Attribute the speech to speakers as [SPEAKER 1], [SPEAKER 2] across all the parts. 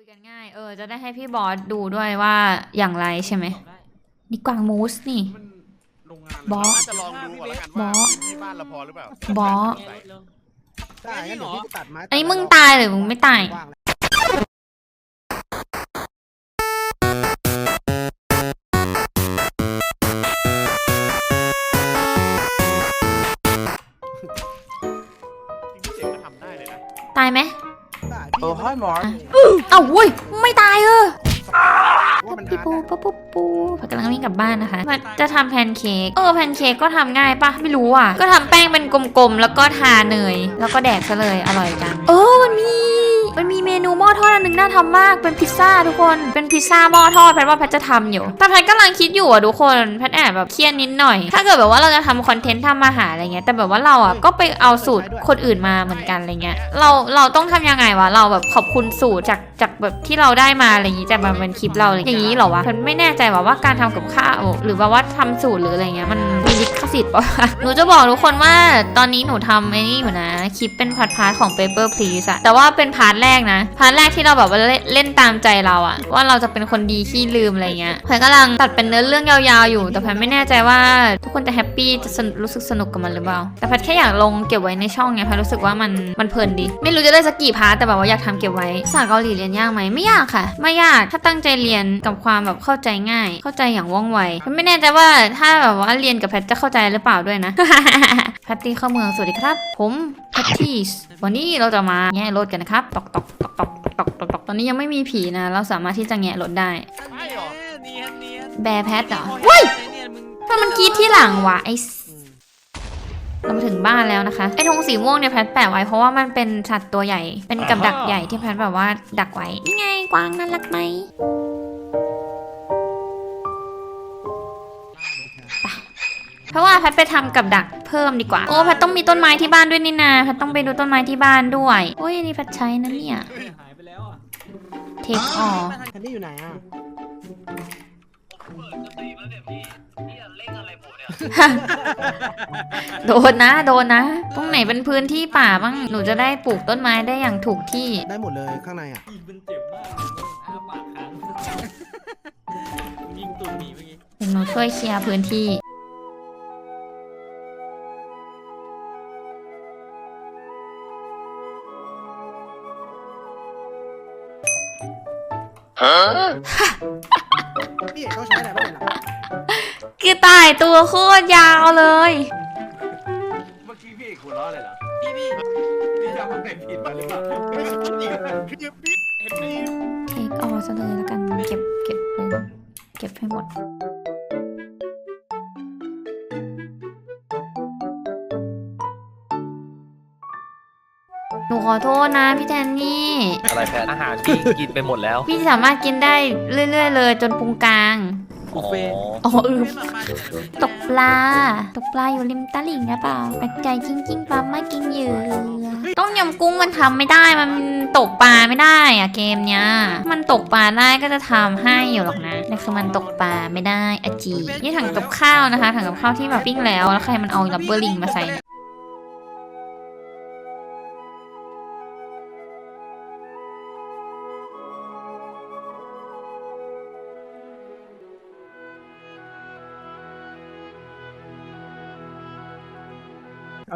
[SPEAKER 1] คุยกันง่าย เออ จะได้ให้พี่บอสดูด้วยว่าอย่างไรใช่ไหม
[SPEAKER 2] ได้
[SPEAKER 1] นี่กวางมูสนี่
[SPEAKER 3] มันโรงงาน
[SPEAKER 1] บอส
[SPEAKER 3] น่าจะลองดูก่อนแล้วกัน
[SPEAKER 1] บ
[SPEAKER 3] ว่า
[SPEAKER 1] อส
[SPEAKER 3] พื้นที่บ้านเราพอหรือเปล่า
[SPEAKER 1] บอส
[SPEAKER 2] แง่รถเร็ว
[SPEAKER 4] ได้งั้นเดี๋ยวพี่ไปตัดไม้
[SPEAKER 1] อันนี้มึงตายหรือมึงไม่ตาย
[SPEAKER 4] ว่างแล้ว
[SPEAKER 3] จริงๆเด็กก็ทำได้เลยนะ
[SPEAKER 1] ตายไหม
[SPEAKER 4] ได้
[SPEAKER 5] เออให้หมอ
[SPEAKER 1] เอ้าวุ้ยไม่ตายเออ
[SPEAKER 4] ว่ามัน
[SPEAKER 1] ปี
[SPEAKER 4] หา
[SPEAKER 1] ปูปูปูปูผักกำลังวิ่งกลับบ้านนะคะมันจะทำแพนเค้กเออแพนเค้กก็ทำง่ายปะไม่รู้อะ ก็ทำแป้งเป็นกลมๆ แล้วก็ทาเนย แล้วก็แดกซะเลยอร่อยจัง เออมันมี มันมีเมนูหม้อทอดอันหนึงน่าทำมากเป็นพิซซ่าทุกคนเป็นพิซซ่าหม้อทอดแพทว่าแพทจะทำอยู่ แต่แพทกำลังคิดอยู่อะทุกคนแพทแอบแบบเครียดนิดหน่อย ถ้าเกิดแบบว่าเราจะทำคอนเทนต์ทำอาหารอะไรเงี้ยแต่แบบว่าเราอะก็ไปเอาสูตรคนอื่นมาเหมือนกันอะไรเงี้ยเราเราต้องทำยังไงวะเราแบบขอบคุณสูตรจากจากแบบที่เราได้มาอะไรอย่างงี้จากมาเป็นคลิปเราอะไรอย่างงี้เหรอวะแพทไม่แน่ใจว่าว่าการทำกับข้าวหรือว่าว่าทำสูตรหรืออะไรเงี้ยมันมีลิขสิทธิ์ปะหนูจะบอกทุกคนว่าตอนนี้หนูทำไอ้นี่อยู่นะคลิปเป็นพาร์ทพาร์ทของ Paper Please อะแต่ว่าเป็นพาร์ทแรกนะพาร์ทแรกที่เราแบบว่าเล่นตามใจเราอะว่าเราจะเป็นคนดีขี้ลืมอะไรเงี้ยแพนกำลังตัดเป็นเนื้อเรื่องยาวๆอยู่ แต่แพนไม่แน่ใจว่าทุกคนจะแฮปปี้จะรู้สึกสนุกกับมันหรือเปล่า แต่แพนแค่อยากลงเก็บไว้ในช่องไงแพนรู้สึกว่ามันมันเพลินดี ไม่รู้จะได้สักกี่พาร์ทแต่แบบว่าอยากทำเก็บไว้ภาษาเกาหลีเรียนยากไหมไม่ยากค่ะ ไม่ยากถ้าตั้งใจเรียนกับความแบบเข้าใจง่าย เข้าใจอย่างว่องไวแพนไม่แน่ใจว่าถ้าแบบว่าเรียนกับแพทจะเข้าใจหรือเปล่าด้วยนะแพตตี้เข้าเมืองสวัสดีครับ ผมแพตตี้วันนี้เราจะมาแงะรถกันนะครับตอกตอกตอกตอกตอกตอกตอกตอนนี้ยังไม่มีผีนะ เราสามารถที่จะแงะรถได้
[SPEAKER 3] ไม่หรอ
[SPEAKER 2] เนียนเนียน
[SPEAKER 1] แบร์แพทเหรอเว้ย
[SPEAKER 2] เนียนมึง
[SPEAKER 1] ทำไมมันกรีดที่หลังวะไอสเรามาถึงบ้านแล้วนะคะ ไอธงสีม่วงเนี่ยแพทแปะไว้เพราะว่ามันเป็นสัตว์ตัวใหญ่ เป็นกับดักใหญ่ที่แพทแบบว่าดักไว้ นี่ไงกวางน่ารักไหม เพราะว่าแพทไปทำกับดักเพิ่มดีกว่า โอ้แพทต้องมีต้นไม้ที่บ้านด้วยนี่นาแพทต้องไปดูต้นไม้ที่บ้านด้วยโอ้ยอันนี่แพทใช้นะเนี่ย
[SPEAKER 2] หายไปแล้วอะ
[SPEAKER 1] เทคออ
[SPEAKER 4] แคนดี้อยู่ไหนอะ
[SPEAKER 1] โดนนะ โดนนะ ตรงไหนเป็นพื้นที่ป่าบ้าง หนูจะได้ปลูกต้นไม้ได้อย่างถูกที่
[SPEAKER 4] ได้หมดเลยข้างในอะ
[SPEAKER 2] ยิงมันเจ็บมากเลยอ้าปากค้างยิงตุ่นหนีเมื่อกี้
[SPEAKER 1] เดี๋ยวหนูช่วยเคลียร์พื้นที่
[SPEAKER 4] พี่เอกต้องใช้อะไรบ้างเนี่ยล่ะ
[SPEAKER 1] คือตายตัวโคตรยาวเลย
[SPEAKER 5] เมื่อกี้พี่เอกหัวเราะเลยเหรอ
[SPEAKER 2] พี่พี่
[SPEAKER 5] พี่จำอะไรผิดมาหรือเปล่า
[SPEAKER 3] ไม่พี่เห็นนี่
[SPEAKER 1] เทคออซะเลยแล้วกัน เก็บเก็บเลยเก็บให้หมด ขอโทษนะพี่แทนนี่
[SPEAKER 6] อะไรแพทอาหารพี่กินไปหมดแล้ว
[SPEAKER 1] พี่สามารถกินได้เรื่อย ๆ เลยจนพุงกลาง
[SPEAKER 6] อ๋อ
[SPEAKER 1] อ๋อเออตกปลา ตกปลาอยู่ริมตลิ่งนะเปล่าแปลกใจกิ้งกิ้งปลาไม่กินเหยื่อต้มยำกุ้งมันทำไม่ได้มันตกปลาไม่ได้อะเกมเนี้ย มันตกปลาได้ก็จะทำให้อยู่หรอกนะแต่คือมันตกปลาไม่ได้อะจีนี่ถังกับข้าวนะคะถังกับข้าวที่แบบปิ้งแล้วแล้วใครมันเอาลับเบอร์ลิงมาใส่เนี่ย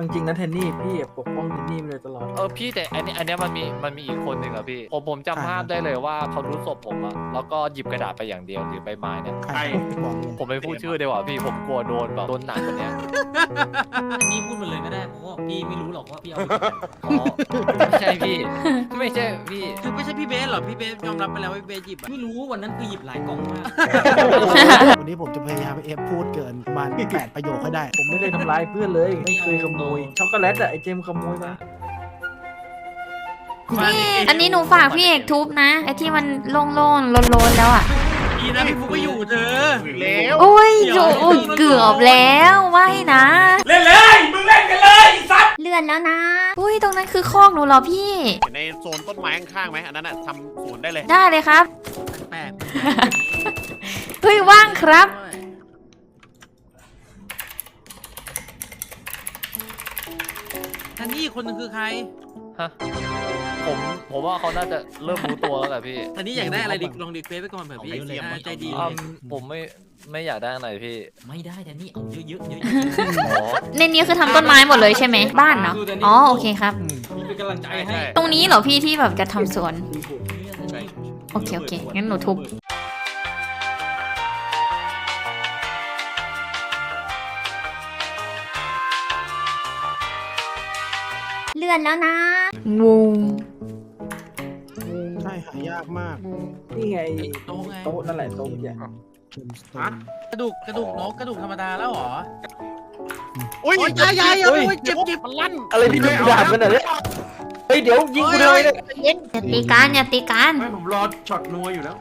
[SPEAKER 5] จริงๆนะเทนนี่พี่ปกป้องเทนนี่มาเลยตลอด
[SPEAKER 6] เออพี่แต่อันนี้อันเนี้ยมันมีมันมีอีกคนหนึ่งอะพี่ผมผมจำภาพได้เลยว่าเขารู้ศพผมอะแล้วก็หยิบกระดาษไปอย่างเดียวหรือใบไม้เนี่ย
[SPEAKER 4] ใครบอกเลย
[SPEAKER 6] ผมไม่พูดชื่อดีกว่าพี่ผมกลัวโดนแบบโดนหนักกว่าเนี้ย
[SPEAKER 2] อันนี้พูดมาเลยก็ได้เพราะว่าพี่ไม่รู้หรอกว่าพี่เอาไป
[SPEAKER 6] อ๋อไม่ใช่พี่ ไม่ใช่พี่
[SPEAKER 7] คือไม่ใช่พี่เบสเหรอพี่เบสยอมรับไปแล้วว่าพี่เบสหยิบอะ
[SPEAKER 2] ไม่รู้วันนั้นคือหยิบหลายกล่องมาก
[SPEAKER 4] วันนี้ผมจะพยายามเอฟพูดเกินประมาณแปดประโยคให้ได้
[SPEAKER 5] ผมไม่เคยทำร้ายเพื่อนเลย ไม่เคยขโมยช็อกโกแลตอะไอเจมส์ขโมยมา
[SPEAKER 1] อันนี้หนูฝากพี่เอกทุบนะ ไอที่มันโล่งๆโลนๆแล้วอะ
[SPEAKER 7] ดีนะพี่ฟุกก็อยู่เธอ
[SPEAKER 3] แล้ว
[SPEAKER 1] โอ้ยโอ้ยเกือบแล้วไม่นะ
[SPEAKER 7] เล่นเลย มึงเล่นกันเลย
[SPEAKER 1] เลื่อนแล้วนะอุ้ยตรงนั้นคือคอกหนูเหรอพี่
[SPEAKER 3] เห็นในโซนต้นไม้ข้างๆไหมอันนั้นอะทำสวนได้เลย
[SPEAKER 1] ได้เลยครับ
[SPEAKER 7] แปลก
[SPEAKER 1] เฮ้ยว่างครับ
[SPEAKER 7] นนี่คนหนึงคือใคร
[SPEAKER 6] ฮะผมผมว่าเขาน่าจะเริ่มรู้ตัวแล้วแหละพี่
[SPEAKER 7] อันนี้อยากได้อะไรดิลองรีเควสไปก่อนเผื่อพี่อ่าใจดี
[SPEAKER 6] อืมผมไม่ไม่อยากได้อะไรพี่
[SPEAKER 2] ไม่ได้แต่นี่เอาเยอะๆเยอะๆเยอะ
[SPEAKER 6] อ๋อ
[SPEAKER 1] ในนี้คือทำต้นไม้หมดเลยใช่ไหมบ้านเนาะอ๋อโอเคครับ
[SPEAKER 2] ๆมีเป็นกำลังใจ
[SPEAKER 3] ใช่
[SPEAKER 2] ให้
[SPEAKER 3] ใช่
[SPEAKER 1] ตรงนี้เหรอพี่ที่แบบจะทำสวน
[SPEAKER 3] ใช่
[SPEAKER 1] โอเคโอเคงั้นหนูทุบ เลื่อนแล้วนะงู
[SPEAKER 4] ใช่หายากมาก
[SPEAKER 5] นี่ไง
[SPEAKER 7] โต๊ะไง
[SPEAKER 5] โต๊ะนั่นแหละโต๊ะใหญ่
[SPEAKER 4] เข็มสโตน
[SPEAKER 7] กระดูกกระดูกนกกระดูกธรรมดาแล้วเหรอ
[SPEAKER 3] อุ้ย
[SPEAKER 7] โอ้ยยายยายยายเจ็บเจ็บ
[SPEAKER 3] มันลั่น
[SPEAKER 5] อะไรพี่ลูกดาบมันเหรอเนี่ยเฮ้ยเดี๋ยวยิงกูเลยเนี่ย
[SPEAKER 1] อย่าตีกันอย่าตีกัน
[SPEAKER 7] ไม่ผมรอช็อตนัวอยู่แล้ว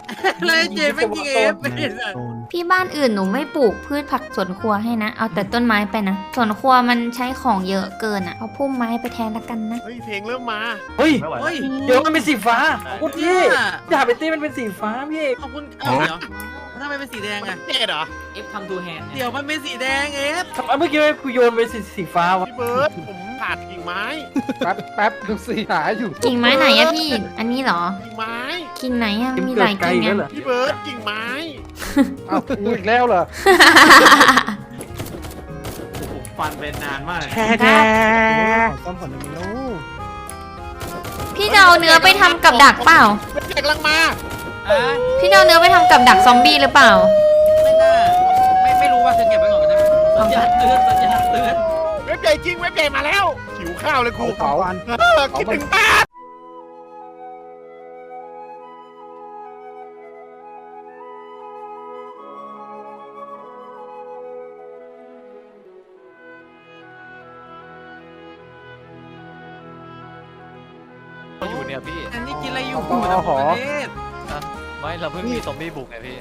[SPEAKER 7] เลยเจ็บไม่ยิงเอฟไม่เห็น
[SPEAKER 4] สโตน
[SPEAKER 1] พี่บ้านอื่นหนูไม่ปลูกพืชผักสวนครัวให้นะ เอาแต่ต้นไม้ไปนะสวนครัวมันใช้ของเยอะเกินอะเอาพุ่มไม้ไปแทนละกันนะ
[SPEAKER 3] เฮ้ยเพลงเริ่มมา
[SPEAKER 5] เฮ้ย
[SPEAKER 7] เฮ้ย
[SPEAKER 5] เดี๋ยวมันเป็นสีฟ้าโคตร
[SPEAKER 7] เนี่
[SPEAKER 5] เท่
[SPEAKER 7] ย
[SPEAKER 5] ดาบไอตี้มันเป็นสีฟ้าพี่
[SPEAKER 7] ขอบคุณเอ้าเดี๋ยว ทำไมเป็นสีแดงอะ
[SPEAKER 3] เจ๊เหรอ
[SPEAKER 2] เอฟทำทูแฮนด์
[SPEAKER 7] เดี๋ยวมันเป็นสีแดงเอฟ
[SPEAKER 5] ทำไมเมื่อกี้กูโยนไปสีสีฟ้าวะ
[SPEAKER 3] พี่เบิร์ดผมขาดกิ่งไม้
[SPEAKER 8] แป๊บแป๊บดูสิหาอยู่
[SPEAKER 1] กิ่งไม้ไหนอะพี่ อันนี้เหรอ
[SPEAKER 3] กิ่งไม้
[SPEAKER 1] กิ่งไหนอะ
[SPEAKER 5] มัน
[SPEAKER 1] มีห
[SPEAKER 5] เกิ
[SPEAKER 1] ลา
[SPEAKER 5] ด
[SPEAKER 1] ย
[SPEAKER 5] ไกล
[SPEAKER 1] กิ่ง
[SPEAKER 5] แล้ว
[SPEAKER 1] อะ
[SPEAKER 5] เหรอ
[SPEAKER 3] พี่เบิร์ดกิ่งไม้
[SPEAKER 8] อ้าวกูอีกแล้วเหรอ
[SPEAKER 7] ฟันเป็นนานมาก
[SPEAKER 5] แค่แค่
[SPEAKER 4] ขอซ่อมก่อนได้ไหมลูก
[SPEAKER 1] พี่จะเอาเนื้อไปทำกับดักเปล่า
[SPEAKER 3] เป็นเด็กลังมา
[SPEAKER 7] อะ
[SPEAKER 1] พี่จะเอาเนื้อไปทำกับดักซอมบี้หรือเปล่า
[SPEAKER 7] ไม่ได้ไม่ไม่รู้ว่าจะเก็บไว้ก่อนก็ได้สัญญาณเตือนสัญญาณเตือน
[SPEAKER 3] เว็บใหญ่จริงเว็บใหญ่มาแล้วหิวข้าวเลยกู
[SPEAKER 8] เผา
[SPEAKER 4] วัน
[SPEAKER 3] เออคิดถึงบ้าน
[SPEAKER 6] เขาอยู่เนี่ยพี่
[SPEAKER 7] อันนี้กินอะไรอยู่
[SPEAKER 8] อ๋อ
[SPEAKER 7] แต่
[SPEAKER 8] หอ
[SPEAKER 7] ประเทศ
[SPEAKER 6] ไม่เราเพิ่งมีซอมบี้บุกไงพี่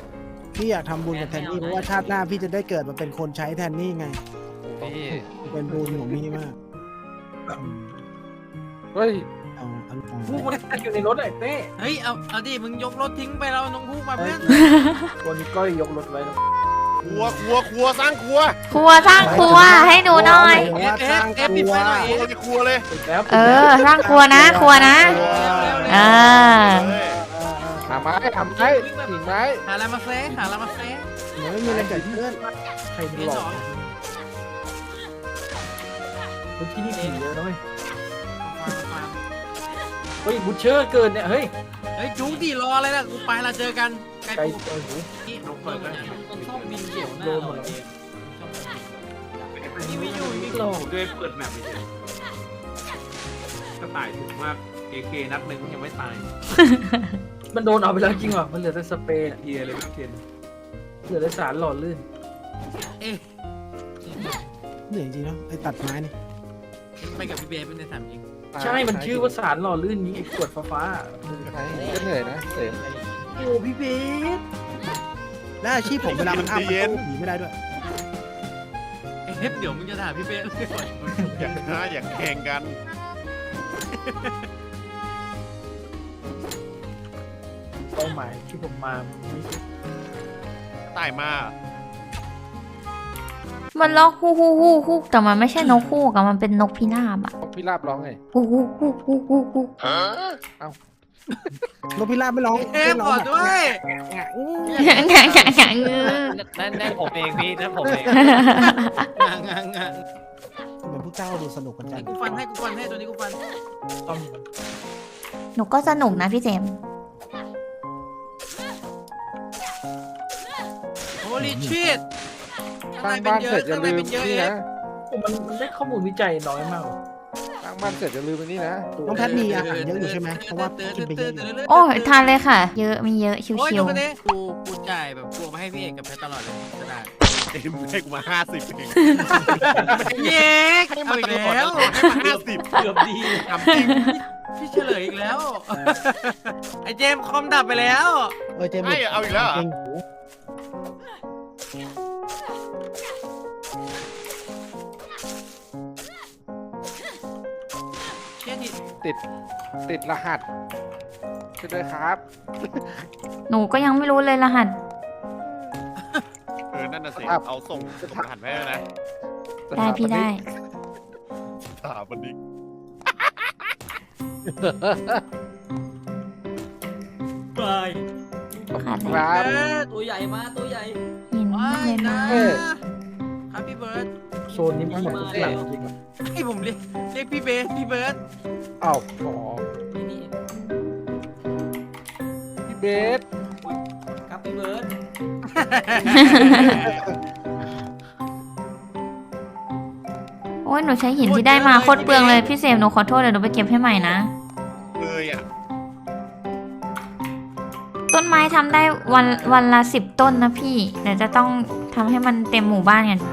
[SPEAKER 4] พี่อยากทำบุญกับแทนนี่เพราะว่าชาติหน้าพี่จะได้เกิดมาเป็นคนใช้แทนนี่ไง
[SPEAKER 6] พี่
[SPEAKER 4] เป็นบุญของพี่มากอืม
[SPEAKER 8] เฮ้ย
[SPEAKER 4] เอาเอาเอา
[SPEAKER 5] ผู้มันอยู่ในรถไอ้เต้
[SPEAKER 7] เฮ้ยเอาเอาดิมึงยกรถทิ้งไปแล้วน้องพูมาเพื่อน
[SPEAKER 5] คนก้อยยกรถไว้แล้ว
[SPEAKER 3] ครัวครัวครัวสร้างครัว
[SPEAKER 1] ครัวสร้างครัวให้หนูหน่อย
[SPEAKER 4] หมายถึงว่าสร้างครัว
[SPEAKER 3] ครัวเลยครัวเลย
[SPEAKER 5] ปิดแล้ว
[SPEAKER 1] เออ สร้างครัวนะ ครัวนะอ่า
[SPEAKER 3] เฮ้ย
[SPEAKER 8] หา ไม้หาไม้กิ่งไม้
[SPEAKER 7] หาอะไรมาแซะหาอะไรมาแซะ
[SPEAKER 4] เดี๋ยวไม่มีอะไรเกิดขึ้น
[SPEAKER 5] ใครมันหลอกเฮ้ยที่นี่ผีเยอะนะเว้ยเฮ้ยบูชเชอร์เกินเนี่ยเฮ้ย
[SPEAKER 7] เฮ้ยจุ๊กดิรออะไรล่ะกูไปละเจอกันไก่
[SPEAKER 5] ไกล
[SPEAKER 7] ปู
[SPEAKER 5] เออหู
[SPEAKER 7] นี่ลงเปิดกัน
[SPEAKER 2] มันชอบบินเกี่ยวหน้าเราเกม
[SPEAKER 7] นี่ไม่อยู่นี่
[SPEAKER 5] หลอก
[SPEAKER 9] ด้วยเปิดแมปไปเฉยกระต่ายถึงมากเอเคนัดหนึ่งยังไม่ตาย
[SPEAKER 5] มันโดนเอาไปแล้วจริงว่ะมันเหลือแต่สเปรย์อะ
[SPEAKER 9] เฮียเลยไม่เคน
[SPEAKER 5] เหลือแต่สารหล่อลื่น
[SPEAKER 4] เหนื่อยจริงๆเนาะไอ้ตัดไม้นี่
[SPEAKER 7] ไปกับพี่เบสเป็นในสามจริง
[SPEAKER 5] ใช่ มันชื่อว่าสารหล่อลื่นนี้ไอ้ขวดฟ้าๆอะ
[SPEAKER 8] ใช่ก็เหนื่อยนะเสม
[SPEAKER 5] โอ้พี่เบส
[SPEAKER 4] และอาชีพผมเวลามันอ้ามันตู้ผีไม่ได้ด้วย
[SPEAKER 7] เอฟเดี๋ยวมึงจะด่าพี่เบส
[SPEAKER 3] อยากนะอยากแข่งกัน
[SPEAKER 5] ป้าหมายที่ผมมาไม่ใช่
[SPEAKER 3] ตายมา
[SPEAKER 1] มันล็อกฮู้ฮู้ฮู้ฮู้แต่มันไม่ใช่นกฮูกอะมันเป็นนกพิราบอะ
[SPEAKER 8] พี่ลาบร้องไง
[SPEAKER 1] ฮู้ฮู้ฮู้ฮู้ฮู้ฮู้
[SPEAKER 4] นกพิราบไม่ร้อง
[SPEAKER 7] เอฟขอด้วย
[SPEAKER 1] งะงะงะงือ
[SPEAKER 6] นั่นนั่นผมเองพี่นั่นผมเอง
[SPEAKER 7] งางงางงาง
[SPEAKER 4] เหมือนพวกเจ้าดูสนุกกันจัง
[SPEAKER 7] กูฟันให้กูฟันให้ตัวนี้กูฟัน
[SPEAKER 5] ต้อง
[SPEAKER 1] หนูก็สนุกนะพี่เจมส์
[SPEAKER 7] ลี่ชิต
[SPEAKER 8] สร้างบ้านเสร็จอย่าลืม
[SPEAKER 7] เป็นเยอะ
[SPEAKER 8] นี่
[SPEAKER 7] เอฟ
[SPEAKER 8] นะ
[SPEAKER 5] โอ้มันมันได้ข้อมูลวิจัยน้อยมากว่ะ
[SPEAKER 8] สร้างบ้านเสร็จอย่าลืมอันนี้นะ
[SPEAKER 4] น้องแพทมีอาหารเยอะอยู่ใช่ไหมเพราะว่ากินไปเยอะอยู่
[SPEAKER 1] โอ้ยทานเลยค่ะ เยอะมีเยอะชิ
[SPEAKER 7] โอ้ยวดูกันดิกูกูจ่ายแบบกูมาให้พี่เอกกับแพทตลอดเลยจะได้
[SPEAKER 3] เต็มให้กูมาห้าสิบเอง
[SPEAKER 7] เย้เอาอีกแล้ว
[SPEAKER 3] ให้มาห้าสิบ
[SPEAKER 2] เกือบดี
[SPEAKER 3] ทำจริง
[SPEAKER 7] พี่เฉลยอีกแล้ว ไอเจมส์คอมดับไปแล้ว
[SPEAKER 4] เออเจมส์
[SPEAKER 3] ให้เอาอีกแล้ว
[SPEAKER 7] ชี่ยดิ
[SPEAKER 8] ติดรหัสช่วยด้วยครับ
[SPEAKER 1] หนูก็ยังไม่รู้เลยรหัส
[SPEAKER 3] เออ นั่นน่ะสิ
[SPEAKER 8] ครับ
[SPEAKER 3] เอาส่งส่งรหัสไว้แล้วนะ
[SPEAKER 1] ได้พี่ได้
[SPEAKER 3] ถามมันดิ
[SPEAKER 2] ไป
[SPEAKER 1] ขาด
[SPEAKER 8] ค
[SPEAKER 1] เลย
[SPEAKER 8] รับ
[SPEAKER 2] ตัวใหญ่มาตัวใหญ่
[SPEAKER 1] หิน
[SPEAKER 7] ว้าย
[SPEAKER 1] เลย
[SPEAKER 7] นะ
[SPEAKER 1] นะ
[SPEAKER 8] เออ
[SPEAKER 7] ครับพี่เบิร์ด
[SPEAKER 5] โซนนี้มันเหมือนทุกหลังจริงๆอะ
[SPEAKER 7] ให้ผมเรียกเรียกพี่เบสพี่เบิร์ด
[SPEAKER 5] อ้าวอ๋อ
[SPEAKER 2] นี่นี่
[SPEAKER 8] พี่เบส
[SPEAKER 2] ครับพี่เบิร์ด
[SPEAKER 1] โอ้ยหนูใช้หินที่ได้มาโคตรเปลืองเลยพี่เซมหนูขอโทษเดี๋ยวหนูไปเก็บให้ใหม่นะ
[SPEAKER 3] เลยอะ
[SPEAKER 1] ต้นไม้ทำได้วันวันละสิบต้นนะพี่เดี๋ยวจะต้องทำให้มันเต็มหมู่บ้านกัน
[SPEAKER 2] นี่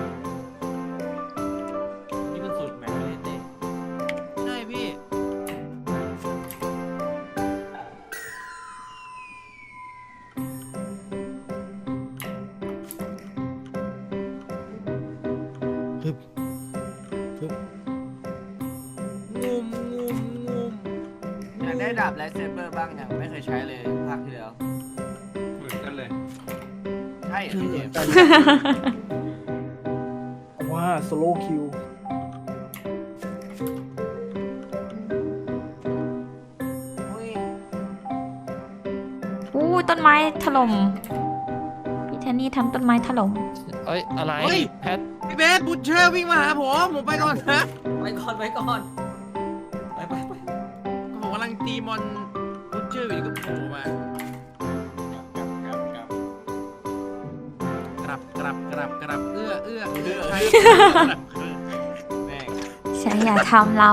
[SPEAKER 4] ฮึบฮึบ
[SPEAKER 7] งุมงุมงุม
[SPEAKER 10] อยากได้ดาบไลท์เซเบอร์บ้างยังไม่เคยใช้เลยภาคที่แล้ว
[SPEAKER 7] เหมือนกันเลย
[SPEAKER 10] ใช่เหรอพี่เจมส์
[SPEAKER 5] ผมว่าสโลคิว
[SPEAKER 10] อุ้ย
[SPEAKER 1] อู้ต้นไม้ถล่มพี่เทนนี่ทำต้นไม้ถล่ม
[SPEAKER 6] เอ้ยอะไรแพท
[SPEAKER 7] พี่เบสบุชเชอร์วิ่งมาหาผมผมไปก่อนนะ
[SPEAKER 2] ไปก่อนไปก่อนไปไปไป
[SPEAKER 7] ผมกำลังตีมอนบุชเชอร์อยู่กับโผล่มากรับกรับกรับกรับเอื้อเอื้อเอื้อใคร
[SPEAKER 10] แม่ง
[SPEAKER 1] ฉันอย่าทำเรา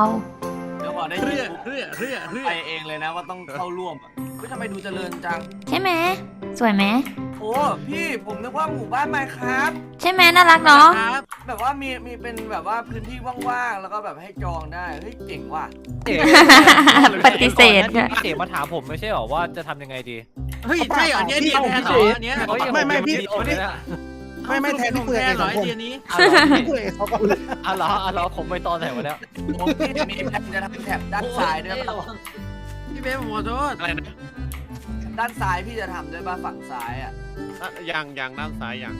[SPEAKER 10] เดี๋ยวบอกได้ยิ
[SPEAKER 7] เรื่
[SPEAKER 10] น
[SPEAKER 7] อ
[SPEAKER 10] ปุ๊บ
[SPEAKER 7] เรื่อเรื่อเรื่อ
[SPEAKER 10] ไปเองเลยนะว่าต้องเข้าร่วมอะเฮ้ยทำไมดูเจริญจัง
[SPEAKER 1] ใช่ไหม สวยไหม
[SPEAKER 10] โอ้พี่ผมนึกว่าหมู่บ้านไมครับ
[SPEAKER 1] ใช่ไหมน่ารักเนาะ
[SPEAKER 7] ครับ
[SPEAKER 10] แบบว่ามีมีเป็นแบบว่าพื้นที่ว่างๆแล้วก็แบบให้จองได้เฮ้ยเจ๋งว่ะ
[SPEAKER 6] เอ๋
[SPEAKER 1] ปฏิเสธ
[SPEAKER 6] ก่อนหน้า
[SPEAKER 1] ด้วย
[SPEAKER 6] นี้พี่เอ๋มาถามผมไม่ใช่หรอว่าจะทำยังไงดี
[SPEAKER 7] เฮ้ยใช่เหรออันเนี้ยเดียนแทนเหรออันเนี้ย
[SPEAKER 6] เฮ้ย
[SPEAKER 4] ไม่ไม่
[SPEAKER 6] ผ
[SPEAKER 4] พี่
[SPEAKER 6] ยังด้โอนเลยนะ
[SPEAKER 4] ไม่ไม่แทนที่คุย
[SPEAKER 7] แท
[SPEAKER 4] กับ
[SPEAKER 7] น
[SPEAKER 4] เอ
[SPEAKER 7] เหร
[SPEAKER 4] ก
[SPEAKER 7] อ
[SPEAKER 4] ส
[SPEAKER 7] ไอ
[SPEAKER 4] องคน
[SPEAKER 7] เดียนี้
[SPEAKER 4] คุยกับเขาก่อนเลย
[SPEAKER 6] อะเหรออะเหรอผมไปตอนไหนวะเนี่ย
[SPEAKER 10] ผมพี่มีแผนจะทำแถบด้านซ้ายด้วย
[SPEAKER 2] เต้
[SPEAKER 10] ป่ะ
[SPEAKER 2] ระวัง
[SPEAKER 7] พี่เบสผมขอโทษ
[SPEAKER 3] อะไรนะ
[SPEAKER 10] ด้านซ้ายพี่จะทำด้วยป่ะฝั่งซ้ายอะ
[SPEAKER 3] อะยังยังด้านซ้ายยัง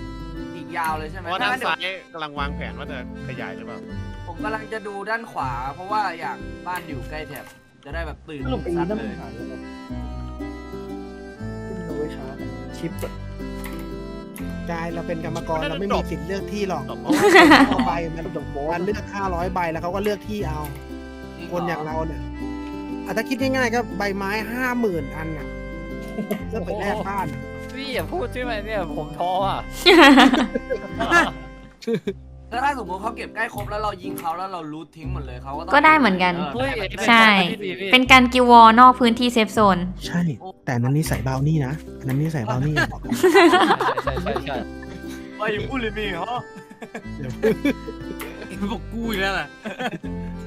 [SPEAKER 10] อีกยาวเลยใช่
[SPEAKER 3] เพ
[SPEAKER 10] ไหม
[SPEAKER 3] ราะว่า
[SPEAKER 10] ถ้า
[SPEAKER 3] ด้าน
[SPEAKER 10] งั้นเดี๋ยว
[SPEAKER 3] ซ้ายกำลังวางแผนว่าจะขยายหรือเปล่า
[SPEAKER 10] ผมกำลังจะดูด้านขวา เพราะว่าอยากบ้านอยู่ใกล้แถบจะได้แบบตื่น
[SPEAKER 5] ถ้าลงไป
[SPEAKER 10] ซัด
[SPEAKER 5] นั่น
[SPEAKER 10] เล
[SPEAKER 5] มัน
[SPEAKER 10] ย
[SPEAKER 5] หายแล้วแบบที่มันเอาไว้ชาร์จชิปอะ
[SPEAKER 4] กายเราเป็นกรรมกรเราไม่มีสิทธิ์เลือกที่หรอก
[SPEAKER 3] ตบ
[SPEAKER 4] เพราะว่าเอาไปมัน
[SPEAKER 5] ดอกบอ
[SPEAKER 4] มัน
[SPEAKER 5] ล
[SPEAKER 4] เลือก500ใบแล้วเขาก็เลือกที่เอา คนอย่างเราเนี่ยอะถ้าคิดง่ายๆก็ใบไม้ห้าหมื่นอันน่ะ เพื่อไปแลกบ้านอะ
[SPEAKER 6] พี่อย่าพูดใช่ไหมเนี่ยผมท้ออะ
[SPEAKER 10] แล้วถ้าสมมติเขาเก็บใกล้ครบแล้วเรายิงเขาแล้วเรารูททิ้งหมดเลยเขาก็ต้อง
[SPEAKER 1] ก็ได้เหมือนกัน
[SPEAKER 10] เออได้
[SPEAKER 1] ใช่ เป็นการกิววอร์นอกพื้นที่เซฟโซน
[SPEAKER 4] ใช่ แต่อันนั้นนี่ใส่เบานี่นะอันนั้นนี่ใส่เบานี่
[SPEAKER 6] ใช่ใช่ใช่
[SPEAKER 10] ไปอยู่พูดเลยมีเหรอ
[SPEAKER 7] บอกกูอีกแล้วล่ะ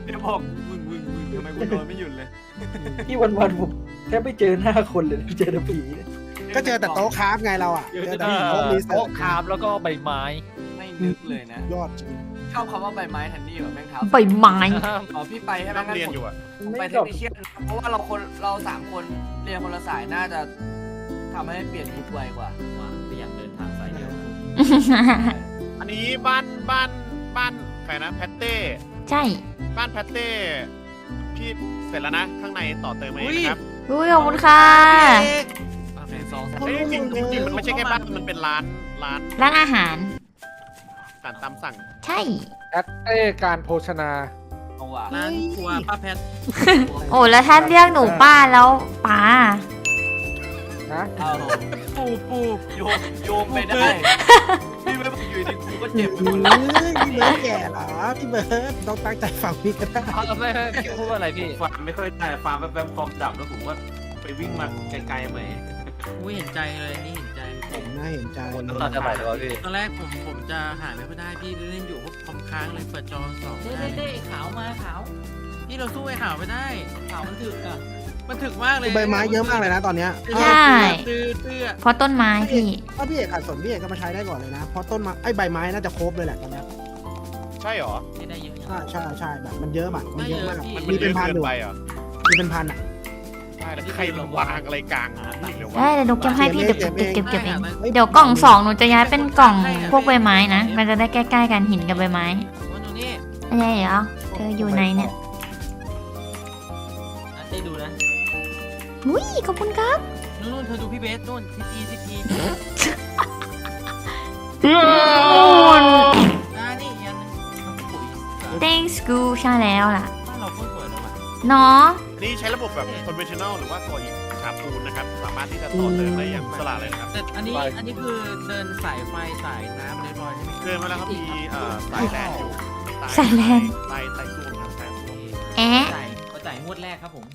[SPEAKER 10] เดี๋ยวบอกมึงมึงมึงทำไมกูโดนไม่หยุดเลย
[SPEAKER 5] ที่วันๆผม แทบไม่เจอหน้าคนเลยเจอแต่ผีเนี่ย
[SPEAKER 4] ก็เจอแต่โต๊ะคราฟไงเราอะเจอแต่
[SPEAKER 6] เอ
[SPEAKER 4] โต๊ะ
[SPEAKER 6] อ
[SPEAKER 4] รีเสิ
[SPEAKER 6] โต๊ะ
[SPEAKER 4] ร์ช
[SPEAKER 6] คามแล้วก็ใบไม้
[SPEAKER 10] ไม่นึกเลยนะ
[SPEAKER 4] ยอดจริง
[SPEAKER 10] ชอบคำว่าใบไม้แทนนี่แบบแม่งเท้า
[SPEAKER 1] ใบไม้
[SPEAKER 10] อ๋อพี่ไปใช่ไหม
[SPEAKER 3] ต้อง
[SPEAKER 10] งั้น
[SPEAKER 3] เรียน
[SPEAKER 10] ผม
[SPEAKER 3] อยู่อะ
[SPEAKER 10] ผมไปเทคนิคเชียนนะเพราะว่าเราคนเราสามคนเรียนคนละสายน่าจะทำให้เปลี่ยนยุคไวกว่า
[SPEAKER 2] ว่าไม่อยากเดินทางสายเดียว
[SPEAKER 3] อันนี้บ้านบ้านบ้านใครนะแพตเต้
[SPEAKER 1] ใช่
[SPEAKER 3] บ้านแพตเต้พี่เสร็จแล้วนะ ข้างในต่อเติมมาเองนะครับ
[SPEAKER 1] อุ้ยขอบคุณค่ะ
[SPEAKER 6] โอเคสองสาม
[SPEAKER 3] เฮ้ยจริงๆจริงๆมันไม่ใช่แค่บ้านมันเป็นร้านร้าน
[SPEAKER 1] ร้านอาหาร
[SPEAKER 3] อาหารตามสั่ง
[SPEAKER 1] ใช่
[SPEAKER 8] แอตเต้การโภชนา
[SPEAKER 10] เอาว่ะ
[SPEAKER 7] ร้านครัวป้าแพท
[SPEAKER 1] โอ้แล้วถ้าเรียกหนูป้าแล้วป้า
[SPEAKER 8] นะ
[SPEAKER 10] เอา
[SPEAKER 7] ปูปู
[SPEAKER 10] โยมโยมไปได้พี่ไม่บอกอยู่ดี กูก็เจ็บไปหมด
[SPEAKER 4] เฮ้
[SPEAKER 10] แล้ว
[SPEAKER 4] ยพี่เบิร์ดแก่เหรอพี่เบิร์ดต้องตั้งใจฟังพี่ก็ได้
[SPEAKER 6] เอาไม่ไม่พี่พูดว่าอะไรพี่
[SPEAKER 7] ฟาร์มไม่ค่อยได้ฟาร์มแป๊บๆคอมดับแล้วผมว่าไปวิ่งมาไกลๆไหมอุ้ยเห็นใจเลยนี่เห็นใจ
[SPEAKER 4] ผมน่าเห็นใจ
[SPEAKER 6] คนน้ำตาจะไหลเลยวะพี่
[SPEAKER 7] ตอนแรกผมผมจะหาไม่ค่อยได้พี่เล่นอยู่พวกคอมค้างเลยเปิดจอสอง
[SPEAKER 2] เต้
[SPEAKER 7] ได้
[SPEAKER 2] เต้เต้ขาวมาขาว
[SPEAKER 7] พี่เราสู้ไอ้หาวไม่ได้
[SPEAKER 2] ขาวมันถึกอะ
[SPEAKER 7] มันถึกมากเลย
[SPEAKER 4] ใบไม้เยอะมากเลยนะตอนเนี้ย
[SPEAKER 1] ใช่
[SPEAKER 7] ตื้อตื้อ
[SPEAKER 1] เพราะต้นไม้พี่
[SPEAKER 4] ถ้าพี่เอกขัดสนพี่เอกก็มาใช้ได้ก่อนเลยนะ เพราะต้นไม้ไอ้ใบไม้น่าจะครบเลยแหละตอนเนี้ย
[SPEAKER 3] ใช่เหรอ
[SPEAKER 2] ไม่ได้เยอะอย่าง
[SPEAKER 4] ใช่ใช่ใช่แบบมันเยอะมากมันเยอะมาก
[SPEAKER 3] มัน
[SPEAKER 4] มี
[SPEAKER 3] มันเย
[SPEAKER 4] เป็น
[SPEAKER 3] อะ
[SPEAKER 4] พัน
[SPEAKER 3] เกิ
[SPEAKER 4] อนยู่
[SPEAKER 3] ไปเหรอ
[SPEAKER 4] มีเป็นพันอะ
[SPEAKER 3] ใช่แล้วใครมาวางอะไรกลางเดี๋ยววะ
[SPEAKER 1] ได้เดี๋ยวหนูเก็บให้พี่เดี๋ยว
[SPEAKER 4] เก็
[SPEAKER 1] เก็บบ
[SPEAKER 4] เอง
[SPEAKER 1] เก็บเก็บเอง
[SPEAKER 4] เฮ้ย
[SPEAKER 1] เดี๋ยวกล่องสองหนูจะย้ายเป็นกล่องพวกใบไม้นะ มันจะได้ใกล้ๆกันหินกับใบไม้
[SPEAKER 7] มันอยู่นี่
[SPEAKER 1] อะไรเหรอเธออยู่ไหนเนี่ย
[SPEAKER 2] อะเต้ดูนะ
[SPEAKER 1] อุ้ยขอบคุณครับ
[SPEAKER 7] หนูนู่นเธอดูพี่เบสนู่นทีจีทีจีอ่านี่อีกอันหนึงมันปุ๋ย
[SPEAKER 1] thanks กูใช่แล้วล่ะ
[SPEAKER 7] บ้านเราโคตรสวยเลยว่ะ
[SPEAKER 1] เนาะ
[SPEAKER 3] อันนี้ใช้ระบบแบบ conventional หรือว่าก่ออิฐฉาบปูนนะครับ สามารถที่จะต่อเติมได้อย่างสลาดเลยนะครับ
[SPEAKER 7] แต่อันนี้อันนี้คือเดินสายไฟสายน้ำเรียบร้อยใช่ไหม
[SPEAKER 3] เดินมาแล้วครับมีเอ่อสายแลนอยู่
[SPEAKER 1] สายแลน
[SPEAKER 3] ใต้ใต้ส้วมครับใต้ส้วม
[SPEAKER 1] แอะ
[SPEAKER 7] จ่ายก็จ่ายงวดแรกครับผม